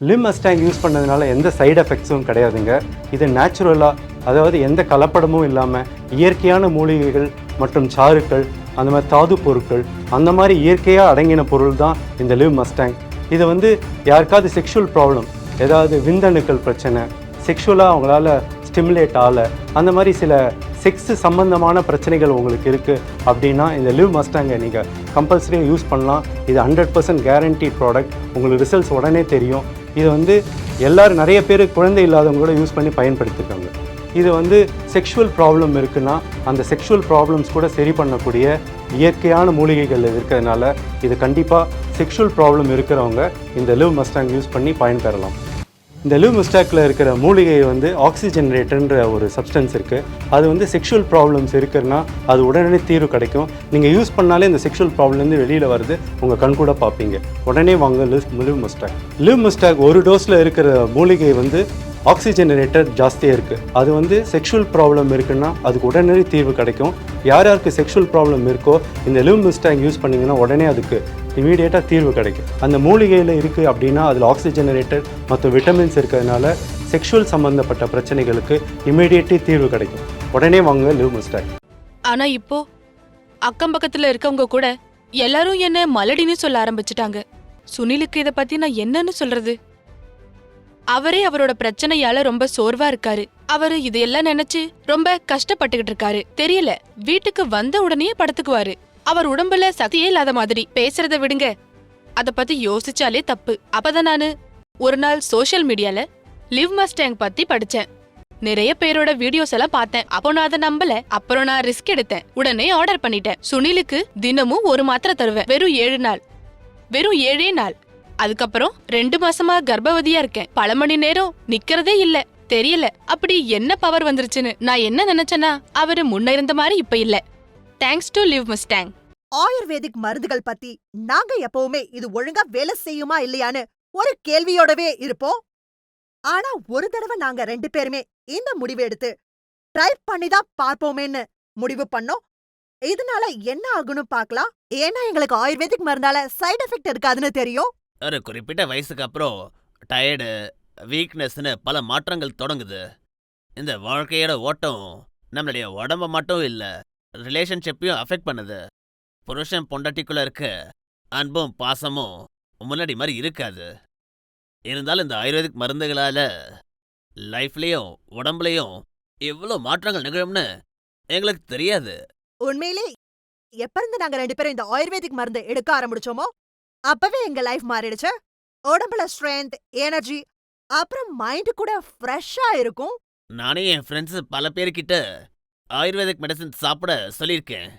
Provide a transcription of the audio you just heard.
Lim அஸ்டாங் use பண்ணதுனால எந்த side எஃபெக்ட்ஸும் கிடையாதுங்க. இது நேச்சுரலாக அதாவது எந்த கலப்படமும் இல்லாமல் இயற்கையான மூலிகைகள் மற்றும் சாறுக்கள் அந்த மாதிரி தாது பொருட்கள் அந்த மாதிரி இயற்கையாக அடங்கின பொருள் தான் இந்த லிவ் மஸ்டாங். இது வந்து யாருக்காவது செக்ஷுவல் ப்ராப்ளம் ஏதாவது விந்தணுக்கள் பிரச்சனை செக்ஷுவலாக அவங்களால ஸ்டிமுலேட் ஆகலை அந்த மாதிரி சில செக்ஸ் சம்பந்தமான பிரச்சனைகள் உங்களுக்கு இருக்குது அப்படின்னா இந்த லிவ் மஸ்டாங்கை நீங்கள் கம்பல்சரியாக யூஸ் பண்ணலாம். இது ஹண்ட்ரட் பர்சன்ட் கேரண்டி ப்ராடக்ட் உங்களுக்கு ரிசல்ட்ஸ் உடனே தெரியும். இது வந்து எல்லோரும் நிறைய பேர் குழந்தை இல்லாதவங்க கூட யூஸ் பண்ணி பயன்படுத்திருக்காங்க. இது வந்து செக்ஷுவல் ப்ராப்ளம் இருக்குன்னா அந்த செக்ஷுவல் ப்ராப்ளம்ஸ் கூட சரி பண்ணக்கூடிய இயற்கையான மூலிகைகள் இருக்கிறதுனால இது கண்டிப்பாக செக்ஷுவல் ப்ராப்ளம் இருக்கிறவங்க இந்த லிவ் மஸ்டாங் யூஸ் பண்ணி பயன்பெறலாம். இந்த லிவ் மிஸ்டாக்கில் இருக்கிற மூலிகை வந்து ஆக்சிஜனரேட்டர்ன்ற ஒரு சப்ஸ்டன்ஸ் இருக்குது அது வந்து செக்ஷுவல் ப்ராப்ளம்ஸ் இருக்குன்னா அது உடனே தீர்வு கிடைக்கும். நீங்கள் யூஸ் பண்ணாலே இந்த செக்ஷுவல் ப்ராப்ளம்லேருந்து வெளியில் வருது. உங்கள் கண் கூட பார்ப்பீங்க. உடனே வாங்க லிவ் லிவ் மிஸ்டாக் லிவ் மிஸ்டாக் ஒரு டோஸில் இருக்கிற மூலிகை வந்து ஆக்சிஜனரேட்டர் ஜாஸ்தியாக இருக்குது அது வந்து செக்ஷுவல் ப்ராப்ளம் இருக்குன்னா அதுக்கு உடனடி தீர்வு கிடைக்கும். யார் யாருக்கு செக்ஷுவல் ப்ராப்ளம் இருக்கோ இந்த லிவ் யூஸ் பண்ணிங்கன்னா உடனே அதுக்கு இமீடியட்டாக தீர்வு கிடைக்கும். அந்த மூலிகையில் இருக்குது அப்படின்னா அதில் ஆக்சிஜனரேட்டர் மற்றும் விட்டமின்ஸ் இருக்கிறதுனால செக்ஷுவல் சம்மந்தப்பட்ட பிரச்சனைகளுக்கு இமீடியட்லி தீர்வு கிடைக்கும். உடனே வாங்க லிவ் ஆனால் இப்போது இப்போ அக்கம் பக்கத்தில் இருக்கவங்க கூட எல்லாரும் என்ன மலடின்னு சொல்ல ஆரம்பிச்சிட்டாங்க. சுனிலுக்கு இதை பற்றி நான் என்னன்னு சொல்கிறது அவரே அவரோட பிரச்சனையால ரொம்ப சோர்வா இருக்காரு. அவரு இதையெல்லாம் நினைச்சு ரொம்ப கஷ்டப்பட்டுகிட்டு இருக்காரு. தெரியல வீட்டுக்கு வந்த உடனே படுத்துக்குவாரு. அவர் உடம்புல சதியே இல்லாத மாதிரி. பேசுறத விடுங்க. அத பத்தி யோசிச்சாலே தப்பு. அப்பதான் நானு ஒரு நாள் சோஷியல் மீடியால லிவ் மஸ்டேங் பத்தி படிச்சேன். நிறைய பேரோட வீடியோஸ் எல்லாம் பார்த்தேன். அப்போ நான் அதை நம்பல. அப்புறம் நான் ரிஸ்க் எடுத்தேன். உடனே ஆர்டர் பண்ணிட்டேன். சுனிலுக்கு தினமும் ஒரு மாத்திரை தருவேன். வெறும் ஏழு நாள். வெறும் ஏழே நாள். அதுக்கப்புறம் ரெண்டு மாசமா கர்ப்பவதியா இருக்கேன். பல மணி நேரம் நிக்கிறதே இல்ல. தெரியல. அப்படி என்ன பவர் வந்துருச்சுன்னு நான் என்ன நினைச்சேன்னா அவரு முன்ன இருந்த மாதிரி இப்ப இல்ல. தேங்க்ஸ் டு லிவ் மிஸ்டாங் ஆயுர்வேதிக் மருந்துகள் பத்தி நாங்க எப்பவுமே இது ஒழுங்கா வேலை செய்யுமா இல்லையான்னு ஒரு கேள்வியோடவே இருப்போம். ஆனா ஒரு தடவை நாங்க ரெண்டு பேருமே இந்த முடிவு எடுத்து ட்ரை பண்ணி தான் பார்ப்போமேன்னு முடிவு பண்ணோம். இதனால என்ன ஆகும்னு பார்க்கலாம். ஏன்னா எங்களுக்கு ஆயுர்வேதிக் மருந்தால சைடு எஃபெக்ட் இருக்காதுன்னு தெரியும். ஒரு குறிப்பிட்ட வயசுக்கு அப்புறம் டயர்டு வீக்னஸ்னு பல மாற்றங்கள் தொடங்குது. இந்த வாழ்க்கையோட ஓட்டம் நம்மளுடைய உடம்ப மட்டும் இல்ல ரிலேஷன்ஷிப்பையும் அஃபெக்ட் பண்ணுது. புருஷன் பொண்டாட்டிக்குள்ள இருக்க அன்பும் பாசமும் முன்னாடி மாதிரி இருக்காது. இருந்தாலும் இந்த ஆயுர்வேதிக் மருந்துகளால லைஃப்லயும் உடம்புலயும் எவ்வளோ மாற்றங்கள் நிகழும்னு எங்களுக்கு தெரியாது. உண்மையிலே எப்ப இருந்து நாங்க ரெண்டு பேரும் இந்த ஆயுர்வேதிக் மருந்து எடுக்க ஆரம்பிச்சோமோ அப்பவே எங்க லைஃப் மாறிடுச்சு. உடம்புல ஸ்ட்ரென்த் எனர்ஜி அப்புறம் மைண்ட் கூட ஃப்ரெஷ்ஷா இருக்கும். நானே என் ஃப்ரெண்ட்ஸ் பல பேர்கிட்ட ஆயுர்வேதிக் மெடிசன் சாப்பிட சொல்லியிருக்கேன்.